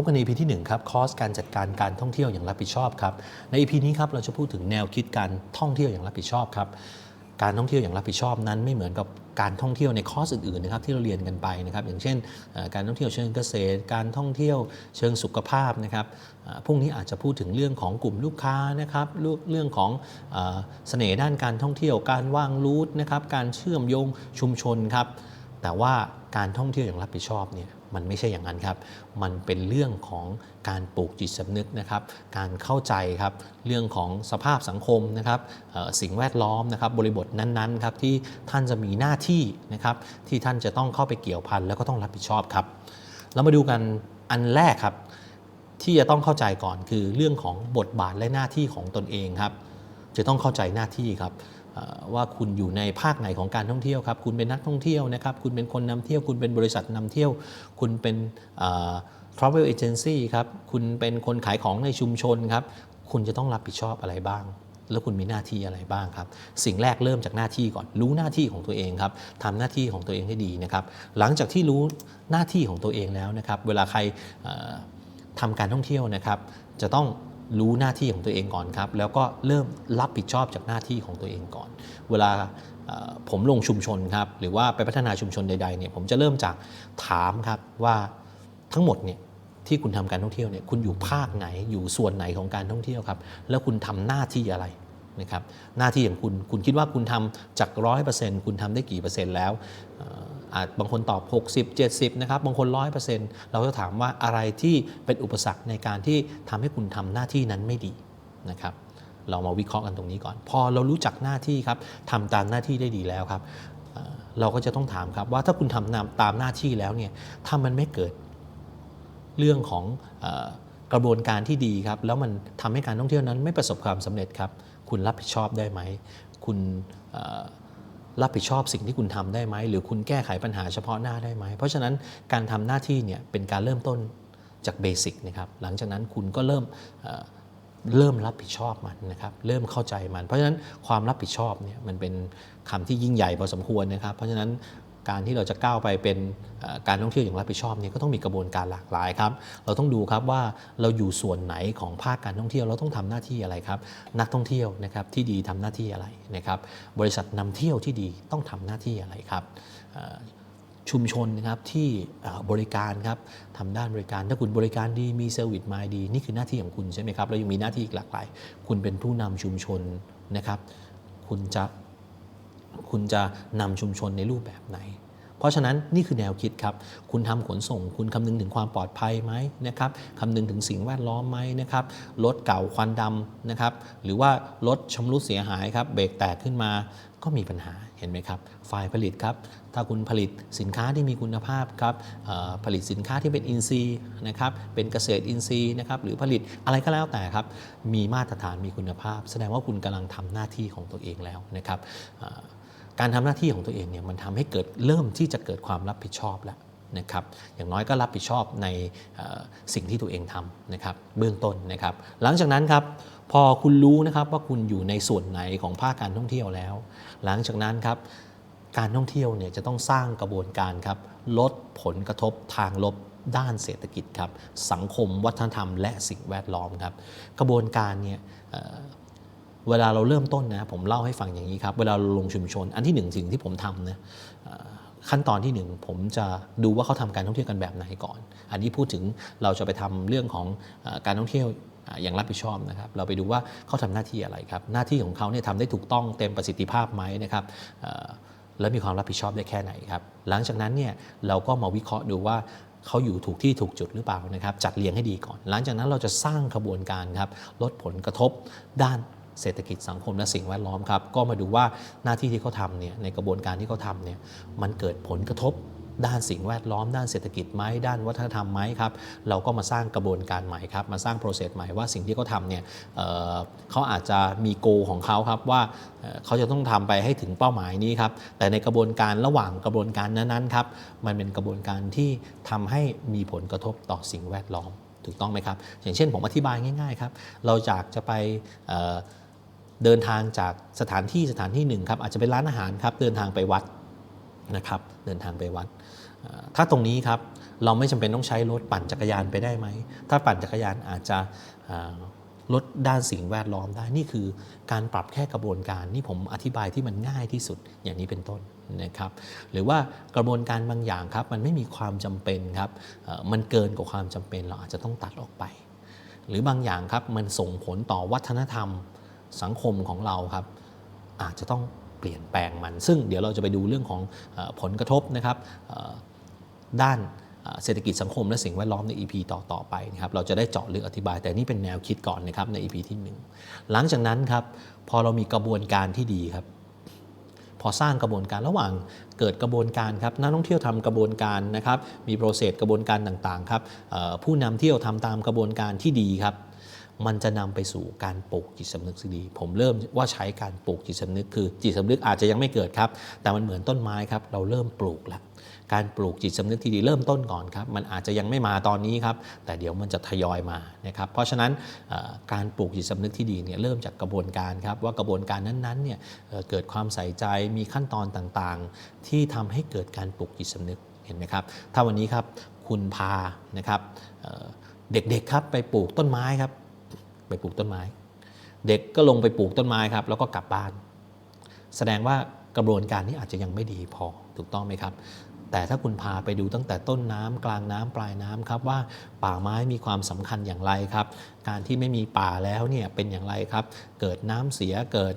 บกันใน EP ที่ 1 ครับ คอสการจัดการการท่องเที่ยวอย่างรับผิดชอบครับ ใน EP นี้ครับเราจะพูดถึงแนวคิดการท่องเที่ยวอย่างรับผิดชอบครับ การท่องเที่ยวอย่างรับผิดชอบนั้นไม่เหมือนกับการท่องเที่ยวในคอร์สอื่นๆนะครับที่เราเรียนกันไปนะครับอย่างเช่น การท่องเที่ยวเชิงเกษตร การท่องเที่ยวเชิงสุขภาพนะครับเอ่อพวกนี้อาจจะพูดถึงเรื่องของกลุ่มลูกค้านะครับเรื่องของเอ่อเสน่ห์ด้านการท่องเที่ยว การว่างรูทนะครับการเชื่อมโยงชุมชนครับ แต่ว่าการท่องเที่ยวอย่างรับผิดชอบเนี่ยมันไม่ใช่อย่างนั้นครับ มันเป็นเรื่องของการปลูกจิตสำนึกนะครับ การเข้าใจครับ เรื่องของสภาพสังคมนะครับสิ่งแวดล้อมนะครับ บริบทนั้นๆครับที่ท่านจะมีหน้าที่นะครับ ที่ท่านจะต้องเข้าไปเกี่ยวพันแล้วก็ต้องรับผิดชอบครับ เรามาดูกันอันแรกครับ ที่จะต้องเข้าใจก่อนคือเรื่องของบทบาทและหน้าที่ของตนเองครับ จะต้องเข้าใจหน้าที่ครับ ว่าคุณอยู่ในภาคไหนของการท่องเที่ยวครับ คุณเป็นนักท่องเที่ยวนะครับ คุณเป็นคนนำเที่ยว คุณเป็นบริษัทนำเที่ยว คุณเป็นเอ่อ travel agency ครับ คุณเป็นคนขายของในชุมชนครับ คุณจะต้องรับผิดชอบอะไรบ้าง แล้วคุณมีหน้าที่อะไรบ้างครับ สิ่งแรกเริ่มจากหน้าที่ก่อน รู้หน้าที่ของตัวเองครับทำหน้าที่ของตัวเองให้ดีนะครับ หลังจากที่รู้หน้าที่ของตัวเองแล้วนะครับ เวลาใครเอ่อทำการท่องเที่ยวนะครับ จะต้อง รู้หน้าที่ของตัวเองก่อนครับ แล้วก็เริ่มรับผิดชอบจากหน้าที่ของตัวเองก่อน เวลาผมลงชุมชนครับ หรือว่าไปพัฒนาชุมชนใดๆเนี่ยผมจะเริ่มจากถามครับว่าทั้งหมดเนี่ยที่คุณทำการท่องเที่ยวเนี่ยคุณอยู่ภาคไหนอยู่ส่วนไหนของการท่องเที่ยวครับ แล้วคุณทำหน้าที่อะไรนะครับหน้าที่ของคุณคุณคิดว่าคุณทำจากร้อยเปอร์เซ็นต์คุณทำได้กี่เปอร์เซ็นต์แล้ว บางคนตอบ 60 70 นะครับ บางคน 100%เราจะถามว่าอะไรที่เป็นอุปสรรคในการที่ทำให้คุณทำหน้าที่นั้นไม่ดีนะครับ เรามาวิเคราะห์กันตรงนี้ก่อน พอเรารู้จักหน้าที่ครับทำตามหน้าที่ได้ดีแล้วครับ เราก็จะต้องถามครับว่าถ้าคุณทำตามหน้าที่แล้วเนี่ยถ้ามันไม่เกิดเรื่องของอกระบวนการที่ดีครับ แล้วมันทำให้การท่องเที่ยวนั้นไม่ประสบความสำเร็จครับ คุณรับผิดชอบได้ไหม คุณ รับผิดชอบสิ่งที่คุณทำได้ไหม หรือคุณแก้ไขปัญหาเฉพาะหน้าได้ไหม เพราะฉะนั้นการทำหน้าที่เนี่ยเป็นการเริ่มต้นจากเบสิกนะครับหลังจากนั้นคุณก็เริ่มเริ่มรับผิดชอบมันนะครับเริ่มเข้าใจมัน เพราะฉะนั้นความรับผิดชอบเนี่ยมันเป็นคำที่ยิ่งใหญ่พอสมควรนะครับ เพราะฉะนั้น การที่เราจะก้าวไปเป็นการท่องเที่ยวอย่างรับผิดชอบเนี่ยก็ต้องมีกระบวนการหลากหลายครับ เราต้องดูครับว่าเราอยู่ส่วนไหนของภาคการท่องเที่ยวเราต้องทำหน้าที่อะไรครับ นักท่องเที่ยวนะครับที่ดีทำหน้าที่อะไรนะครับ บริษัทนำเที่ยวที่ดีต้องทำหน้าที่อะไรครับชุมชนนะครับที่บริการครับทำด้านบริการ ถ้าคุณบริการดีมีเซอร์วิสมาดี นี่คือหน้าที่ของคุณใช่ไหมครับแล้วยังมีหน้าที่อีกหลากหลาย คุณเป็นผู้นำชุมชนนะครับ คุณจะ คุณจะนำชุมชนในรูปแบบไหน เพราะฉะนั้นนี่คือแนวคิดครับ คุณทำขนส่ง คุณคำนึงถึงความปลอดภัยไหมนะครับคำนึงถึงสิ่งแวดล้อมไหมนะครับรถเก่าควันดำนะครับ หรือว่ารถชำรุดเสียหายครับ เบรกแตกขึ้นมาก็มีปัญหาเห็นไหมครับ ฝ่ายผลิตครับ ถ้าคุณผลิตสินค้าที่มีคุณภาพครับผลิตสินค้าที่เป็นอินทรีย์นะครับ เป็นเกษตรอินทรีย์นะครับ หรือผลิตอะไรก็แล้วแต่ครับ มีมาตรฐานมีคุณภาพ แสดงว่าคุณกำลังทำหน้าที่ของตัวเองแล้วนะครับ การทำหน้าที่ของตัวเองเนี่ยมันทำให้เกิดเริ่มที่จะเกิดความรับผิดชอบแล้วนะครับอย่างน้อยก็รับผิดชอบในสิ่งที่ตัวเองทำนะครับเบื้องต้นนะครับ หลังจากนั้นครับพอคุณรู้นะครับว่าคุณอยู่ในส่วนไหนของภาคการท่องเที่ยวแล้ว หลังจากนั้นครับการท่องเที่ยวเนี่ยจะต้องสร้างกระบวนการครับลดผลกระทบทางลบด้านเศรษฐกิจครับสังคมวัฒนธรรมและสิ่งแวดล้อมครับกระบวนการเนี่ย เวลาเราเริ่มต้นนะผมเล่าให้ฟังอย่างนี้ครับ เวลาเราลงชุมชน อันที่หนึ่งสิ่งที่ผมทำนะขั้นตอนที่หนึ่งผมจะดูว่าเขาทำการท่องเที่ยวกันแบบไหนก่อน อันนี้พูดถึงเราจะไปทำเรื่องของการท่องเที่ยวอย่างรับผิดชอบนะครับ เราไปดูว่าเขาทำหน้าที่อะไรครับ หน้าที่ของเขาเนี่ยทำได้ถูกต้องเต็มประสิทธิภาพไหมนะครับและมีความรับผิดชอบได้แค่ไหนครับ หลังจากนั้นเนี่ยเราก็มาวิเคราะห์ดูว่าเขาอยู่ถูกที่ถูกจุดหรือเปล่านะครับ จัดเรียงให้ดีก่อน หลังจากนั้นเราจะสร้างขบวนการครับลดผลกระทบด้าน เศรษฐกิจสังคมและสิ่งแวดล้อมครับ ก็มาดูว่าหน้าที่ที่เขาทำเนี่ยในกระบวนการที่เขาทำเนี่ยมันเกิดผลกระทบด้านสิ่งแวดล้อม ด้านเศรษฐกิจไหมด้านวัฒนธรรมไหมครับ เราก็มาสร้างกระบวนการใหม่ครับ มาสร้างโปรเซสใหม่ว่าสิ่งที่เขาทำเนี่ยเเขาอาจจะมีโกของเขาครับว่าเเขาจะต้องทำไปให้ถึงเป้าหมายนี้ครับ แต่ในกระบวนการระหว่างกระบวนการนั้นๆครับ มันเป็นกระบวนการที่ทำให้มีผลกระทบต่อสิ่งแวดล้อม ถูกต้องไหมครับ อย่างเช่นผมอธิบายง่ายๆครับ เราจากจะไป เดินทางจากสถานที่สถานที่หนึ่งครับอาจจะเป็นร้านอาหารครับเดินทางไปวัดนะครับเดินทางไปวัด ถ้าตรงนี้ครับเราไม่จำเป็นต้องใช้รถปั่นจักรยานไปได้ไหม ถ้าปั่นจักรยานอาจจะลดด้านสิ่งแวดล้อมได้ นี่คือการปรับแค่กระบวนการนี่ผมอธิบายที่มันง่ายที่สุดอย่างนี้เป็นต้นนะครับ หรือว่ากระบวนการบางอย่างครับมันไม่มีความจำเป็นครับมันเกินกว่าความจำเป็นเราอาจจะต้องตัดออกไป หรือบางอย่างครับมันส่งผลต่อวัฒนธรรม สังคมของเราครับ อาจจะต้องเปลี่ยนแปลงมัน ซึ่งเดี๋ยวเราจะไปดูเรื่องของผลกระทบนะครับด้านเศรษฐกิจสังคมและสิ่งแวดล้อมใน EP ต่อต่อไปนะครับ เราจะได้เจาะลึกอธิบาย แต่นี่เป็นแนวคิดก่อนนะครับใน EP ที่ 1 หลังจากนั้นครับ พอเรามีกระบวนการที่ดีครับ พอสร้างกระบวนการระหว่างเกิดกระบวนการครับนักท่องเที่ยวทำกระบวนการนะครับ มีโปรเซสกระบวนการต่างๆครับผู้นำเที่ยวทำตามกระบวนการที่ดีครับ มันจะนำไปสู่การปลูกจิตสำนึกที่ดี ผมเริ่มว่าใช้การปลูกจิตสำนึกคือจิตสำนึกอาจจะยังไม่เกิดครับ แต่มันเหมือนต้นไม้ครับ เราเริ่มปลูกแล้วการปลูกจิตสำนึกที่ดีเริ่มต้นก่อนครับ มันอาจจะยังไม่มาตอนนี้ครับ แต่เดี๋ยวมันจะทยอยมานะครับ เพราะฉะนั้นการปลูกจิตสำนึกที่ดีเนี่ยเริ่มจากกระบวนการครับ ว่ากระบวนการนั้นๆเนี่ยเเกิดความใส่ใจมีขั้นตอนต่างๆ ที่ทำให้เกิดการปลูกจิตสำนึกเห็นไหมครับ ถ้าวันนี้ครับคุณพานะครับเด็กๆครับไปปลูกต้นไม้ครับ ไปปลูกต้นไม้ เด็กก็ลงไปปลูกต้นไม้ครับ แล้วก็กลับบ้าน แสดงว่ากระบวนการนี้อาจจะยังไม่ดีพอถูกต้องไหมครับ แต่ถ้าคุณพาไปดูตั้งแต่ต้นน้ำกลางน้ำปลายน้ำครับว่าป่าไม้มีความสำคัญอย่างไรครับ การที่ไม่มีป่าแล้วเนี่ยเป็นอย่างไรครับ เกิดน้ำเสียเกิด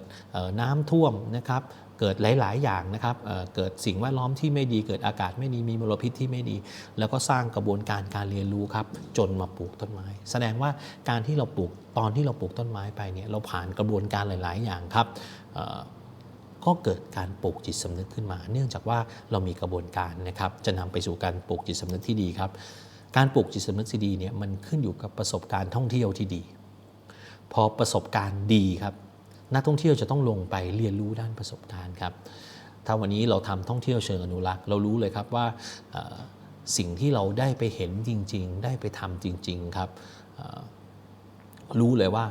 น้ำท่วมนะครับ เกิดหลาย ๆ อย่างนะครับเเกิดสิ่งแวดล้อมที่ไม่ดี เกิดอากาศไม่ดีมีมลพิษที่ไม่ดี แล้วก็สร้างกระบวนการการเรียนรู้ครับจนมาปลูกต้นไม้ แสดงว่าการที่เราปลูกตอนที่เราปลูกต้นไม้ไปเนี่ยเราผ่านกระบวนการหลาย ๆ อย่างครับก็เกิดการปลูกจิตสำนึกขึ้นมา เนื่องจากว่าเรามีกระบวนการนะครับจะนำไปสู่การปลูกจิตสำนึกที่ดีครับ การปลูกจิตสำนึกที่ดีเนี่ยมันขึ้นอยู่กับประสบการณ์ท่องเที่ยวที่ดี พอประสบการณ์ดีครับ นักท่องเที่ยวจะต้องลงไปเรียนรู้ด้านประสบการณ์ครับถ้าวันนี้เราทำท่องเที่ยวเชิงอนุรักษ์ เรารู้เลยครับว่าสิ่งที่เราได้ไปเห็นจริง ๆ ได้ไปทำจริง ๆ ครับรู้เลยว่า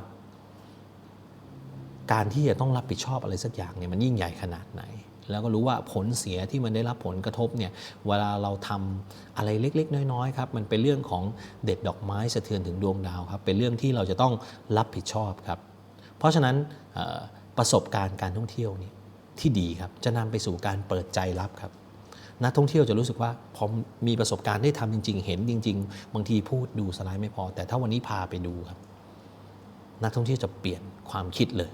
การที่จะต้องรับผิดชอบอะไรสักอย่างเนี่ยมันยิ่งใหญ่ขนาดไหน แล้วก็รู้ว่าผลเสียที่มันได้รับผลกระทบเนี่ยเวลาเราทำอะไรเล็ก ๆ น้อยๆครับมันเป็นเรื่องของเด็ดดอกไม้สะเทือนถึงดวงดาวครับเป็นเรื่องที่เราจะต้องรับผิดชอบครับ เพราะฉะนั้น ประสบการณ์การท่องเที่ยวนี่ที่ดีครับจะนำไปสู่การเปิดใจรับครับนักท่องเที่ยวจะรู้สึกว่าพอมีประสบการณ์ได้ทำจริง ๆ เห็นจริง ๆ บางทีพูดดูสไลด์ไม่พอ แต่ถ้าวันนี้พาไปดูครับ นักท่องเที่ยวจะเปลี่ยนความคิดเลย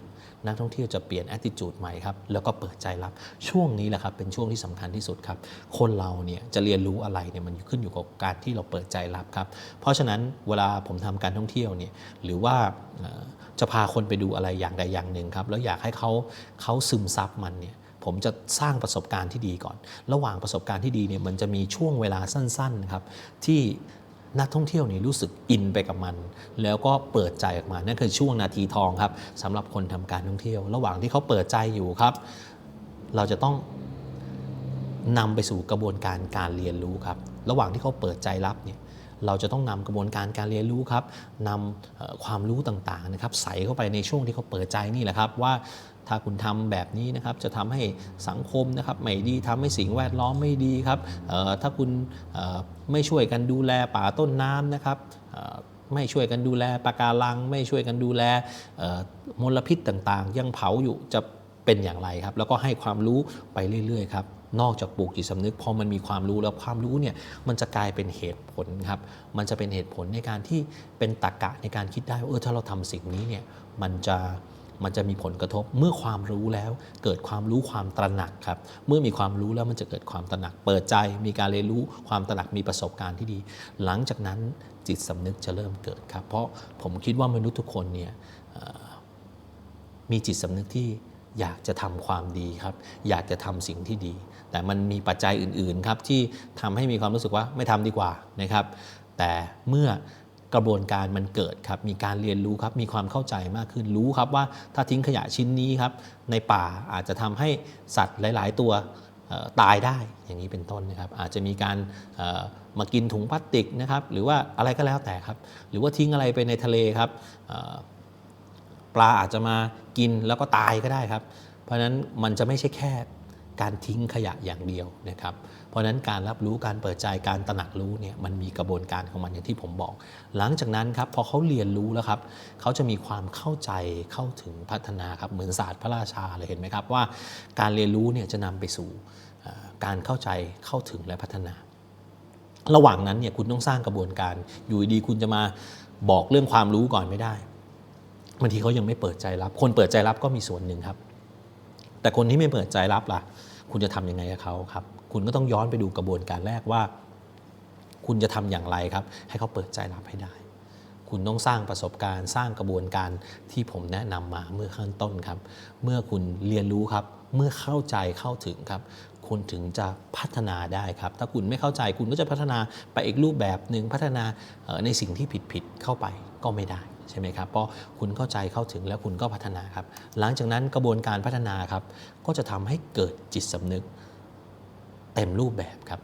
นักท่องเที่ยวจะเปลี่ยน attitude ใหม่ครับแล้วก็เปิดใจรับช่วงนี้แหละครับเป็นช่วงที่สำคัญที่สุดครับคนเราเนี่ยจะเรียนรู้อะไรเนี่ยมันขึ้นอยู่กับการที่เราเปิดใจรับครับเพราะฉะนั้นเวลาผมทำการท่องเที่ยวเนี่ยหรือว่าจะพาคนไปดูอะไรอย่างใดอย่างหนึ่งครับแล้วอยากให้เขาเขาซึมซับมันเนี่ยผมจะสร้างประสบการณ์ที่ดีก่อน ระหว่างประสบการณ์ที่ดีเนี่ยมันจะมีช่วงเวลาสั้นๆครับที่ นักท่องเที่ยวนี่รู้สึกอินไปกับมัน แล้วก็เปิดใจออกมา นั่นคือช่วงนาทีทองครับสำหรับคนทำการท่องเที่ยว ระหว่างที่เขาเปิดใจอยู่ครับ เราจะต้องนำไปสู่กระบวนการการเรียนรู้ครับ ระหว่างที่เขาเปิดใจรับเนี่ย เราจะต้องนำกระบวนการการเรียนรู้ครับนำความรู้ต่างๆนะครับใส่เข้าไปในช่วงที่เขาเปิดใจนี่แหละครับว่าถ้าคุณทำแบบนี้นะครับจะทำให้สังคมนะครับไม่ดีทำให้สิ่งแวดล้อมไม่ดีครับถ้าคุณไม่ช่วยกันดูแลป่าต้นน้ำนะครับไม่ช่วยกันดูแลปะการัง ไม่ช่วยกันดูแลมลพิษต่างๆ ยังเผาอยู่จะเป็นอย่างไรครับ แล้วก็ให้ความรู้ไปเรื่อยๆครับ นอกจากปลูกจิตสำนึกพอมันมีความรู้แล้วความรู้เนี่ยมันจะกลายเป็นเหตุผลครับ มันจะเป็นเหตุผลในการที่เป็นตรรกะในการคิดได้ว่าเออถ้าเราทำสิ่งนี้เนี่ยมันจะมันจะมีผลกระทบเมื่อความรู้แล้ว เกิดความรู้ความตระหนักครับเมื่อมีความรู้แล้วมันจะเกิดความตระหนัก เปิดใจมีการเรียนรู้ความตระหนักมีประสบการณ์ที่ดี หลังจากนั้นจิตสำนึกจะเริ่มเกิดครับ เพราะผมคิดว่ามนุษย์ทุกคนเนี่ยมีจิตสำนึกที่ อยากจะทำความดีครับ อยากจะทำสิ่งที่ดี แต่มันมีปัจจัยอื่นๆครับที่ทำให้มีความรู้สึกว่าไม่ทำดีกว่านะครับ แต่เมื่อกระบวนการมันเกิดครับ มีการเรียนรู้ครับ มีความเข้าใจมากขึ้น รู้ครับว่าถ้าทิ้งขยะชิ้นนี้ครับ ในป่าอาจจะทำให้สัตว์หลาย ๆ ตัวตายได้ อย่างนี้เป็นต้นนะครับ อาจจะมีการมากินถุงพลาสติกนะครับ หรือว่าอะไรก็แล้วแต่ครับ หรือว่าทิ้งอะไรไปในทะเลครับ ปลาอาจจะมากินแล้วก็ตายก็ได้ครับ เพราะฉะนั้นมันจะไม่ใช่แค่การทิ้งขยะอย่างเดียวนะครับ เพราะนั้นการรับรู้การเปิดใจการตระหนักรู้เนี่ยมันมีกระบวนการของมันอย่างที่ผมบอก หลังจากนั้นครับพอเขาเรียนรู้แล้วครับเขาจะมีความเข้าใจเข้าถึงพัฒนาครับเหมือนศาสตร์พระราชาเลยเห็นไหมครับว่า การเรียนรู้เนี่ยจะนำไปสู่การเข้าใจเข้าถึงและพัฒนา ระหว่างนั้นเนี่ยคุณต้องสร้างกระบวนการอยู่ดีคุณจะมาบอกเรื่องความรู้ก่อนไม่ได้ บางทีเขายังไม่เปิดใจรับ คนเปิดใจรับก็มีส่วนหนึ่งครับ แต่คนที่ไม่เปิดใจรับล่ะ คุณจะทำยังไงกับเขาครับ คุณก็ต้องย้อนไปดูกระบวนการแรกว่า คุณจะทำอย่างไรครับ ให้เขาเปิดใจรับให้ได้ คุณต้องสร้างประสบการณ์สร้างกระบวนการที่ผมแนะนำมาเมื่อข้างต้นครับ เมื่อคุณเรียนรู้ครับ เมื่อเข้าใจเข้าถึงครับ คุณถึงจะพัฒนาได้ครับ ถ้าคุณไม่เข้าใจคุณก็จะพัฒนาไปอีกรูปแบบหนึ่งพัฒนาในสิ่งที่ผิดๆเข้าไปก็ไม่ได้ใช่ไหมครับเพราะคุณเข้าใจเข้าถึงแล้วคุณก็พัฒนาครับ หลังจากนั้นกระบวนการพัฒนาครับ ก็จะทำให้เกิดจิตสำนึกเต็มรูปแบบครับ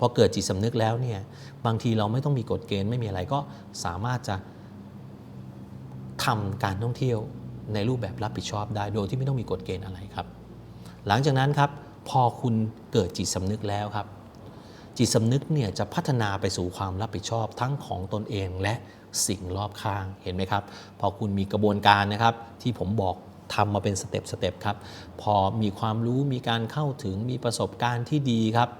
พอเกิดจิตสำนึกแล้วเนี่ยบางทีเราไม่ต้องมีกฎเกณฑ์ไม่มีอะไรก็สามารถจะทำการท่องเที่ยวในรูปแบบรับผิดชอบได้โดยที่ไม่ต้องมีกฎเกณฑ์อะไรครับ หลังจากนั้นครับพอคุณเกิดจิตสำนึกแล้วครับ จิตสำนึกเนี่ยจะพัฒนาไปสู่ความรับผิดชอบทั้งของตนเองและสิ่งรอบข้างเห็นไหมครับ พอคุณมีกระบวนการนะครับ ที่ผมบอกทำมาเป็นสเต็ปสเต็ปครับ พอมีความรู้มีการเข้าถึงมีประสบการณ์ที่ดีครับ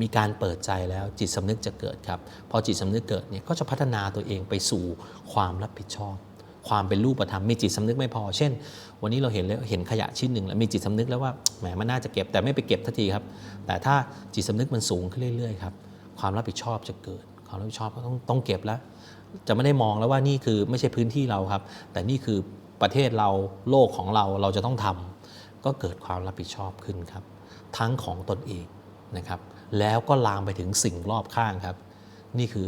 มีการเปิดใจแล้วจิตสำนึกจะเกิดครับ พอจิตสำนึกเกิดเนี่ยก็จะพัฒนาตัวเองไปสู่ความรับผิดชอบ ความเป็นรูปธรรมมีจิตสำนึกไม่พอ เช่น วันนี้เราเห็นแล้วเห็นขยะชิ้นหนึ่งแล้วมีจิตสำนึกแล้วว่าแหมมันน่าจะเก็บแต่ไม่ไปเก็บทันทีครับ แต่ถ้าจิตสำนึกมันสูงขึ้นเรื่อยๆครับความรับผิดชอบจะเกิด ความรับผิดชอบก็ต้องต้องเก็บแล้ว จะไม่ได้มองแล้วว่านี่คือไม่ใช่พื้นที่เราครับ แต่นี่คือประเทศเราโลกของเราเราจะต้องทำก็เกิดความรับผิดชอบขึ้นครับ ทั้งของตนเองนะครับ แล้วก็ลามไปถึงสิ่งรอบข้างครับ นี่คือ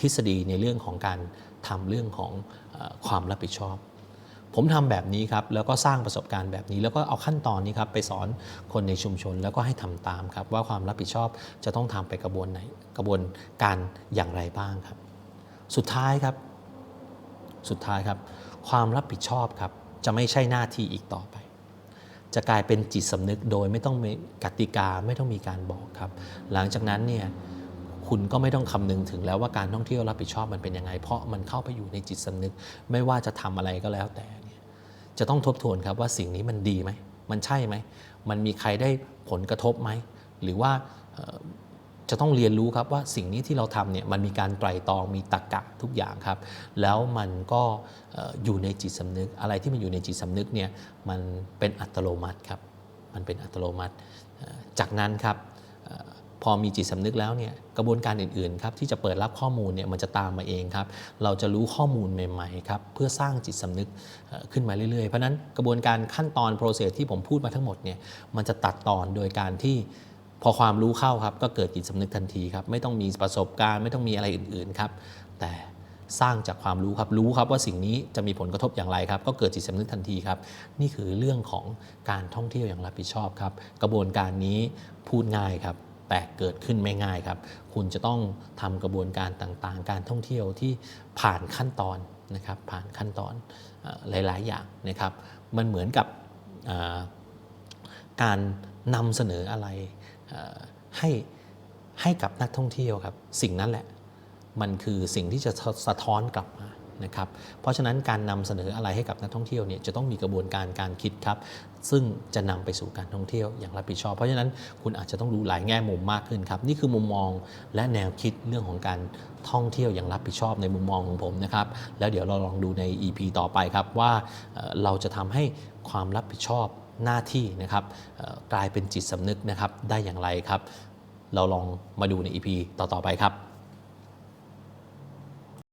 ทฤษฎีในเรื่องของการ ทำเรื่องของความรับผิดชอบ ผมทำแบบนี้ครับแล้วก็สร้างประสบการณ์แบบนี้ แล้วก็เอาขั้นตอนนี้ครับไปสอนคนในชุมชนแล้วก็ให้ทำตามครับว่าความรับผิดชอบจะต้องทำไปกระบวนไหนกระบวนการอย่างไรบ้างครับ สุดท้ายครับ สุดท้ายครับ ความรับผิดชอบครับจะไม่ใช่หน้าที่อีกต่อไปจะกลายเป็นจิตสำนึกโดยไม่ต้องมีกติกาไม่ต้องมีการบอกครับ หลังจากนั้นเนี่ย คุณก็ไม่ต้องคำนึงถึงแล้วว่าการท่องเที่ยวรับผิดชอบมันเป็นยังไง เพราะมันเข้าไปอยู่ในจิตสำนึก ไม่ว่าจะทำอะไรก็แล้วแต่เนี่ยจะต้องทบทวนครับว่าสิ่งนี้มันดีไหม มันใช่ไหม มันมีใครได้ผลกระทบไหม หรือว่าจะต้องเรียนรู้ครับว่าสิ่งนี้ที่เราทำเนี่ยมันมีการไตร่ตรองมีตรรกะทุกอย่างครับ แล้วมันก็เอ่อยู่ในจิตสำนึก อะไรที่มันอยู่ในจิตสำนึกเนี่ยมันเป็นอัตโนมัติครับ มันเป็นอัตโนมัติ จากนั้นครับ พอมีจิตสำนึกแล้วเนี่ยกระบวนการอื่นๆครับที่จะเปิดรับข้อมูลเนี่ยมันจะตามมาเองครับ เราจะรู้ข้อมูลใหม่ๆครับเพื่อสร้างจิตสำนึกขึ้นมาเรื่อยๆ เพราะนั้นกระบวนการขั้นตอน process ที่ผมพูดมาทั้งหมดเนี่ยมันจะตัดตอนโดยการที่พอความรู้เข้าครับก็เกิดจิตสำนึกทันทีครับไม่ต้องมีประสบการณ์ไม่ต้องมีอะไรอื่นๆครับแต่สร้างจากความรู้ครับรู้ครับว่าสิ่งนี้จะมีผลกระทบอย่างไรครับ ก็เกิดจิตสำนึกทันทีครับ นี่คือเรื่องของการท่องเที่ยวอย่างรับผิดชอบครับ กระบวนการนี้พูดง่ายครับ แต่เกิดขึ้นไม่ง่ายครับ คุณจะต้องทำกระบวนการต่างๆ การท่องเที่ยวที่ผ่านขั้นตอนนะครับ ผ่านขั้นตอนหลาย ๆ อย่างนะครับ มันเหมือนกับการนำเสนออะไรให้ให้กับนักท่องเที่ยวครับ สิ่งนั้นแหละ มันคือสิ่งที่จะสะท้อนกลับมา นะครับเพราะฉะนั้นการนำเสนออะไรให้กับนักท่องเที่ยวเนี่ยจะต้องมีกระบวนการการคิดครับ ซึ่งจะนำไปสู่การท่องเที่ยวอย่างรับผิดชอบ เพราะฉะนั้นคุณอาจจะต้องดูหลายแง่มุมมากขึ้นครับ นี่คือมุมมองและแนวคิดเรื่องของการท่องเที่ยวอย่างรับผิดชอบในมุมมองของผมนะครับแล้วเดี๋ยวเราลองดูใน EP ต่อไปครับว่าเราจะทำให้ความรับผิดชอบหน้าที่นะครับกลายเป็นจิตสำนึกนะครับได้อย่างไรครับ เราลองมาดูใน EP ต่อๆไปครับ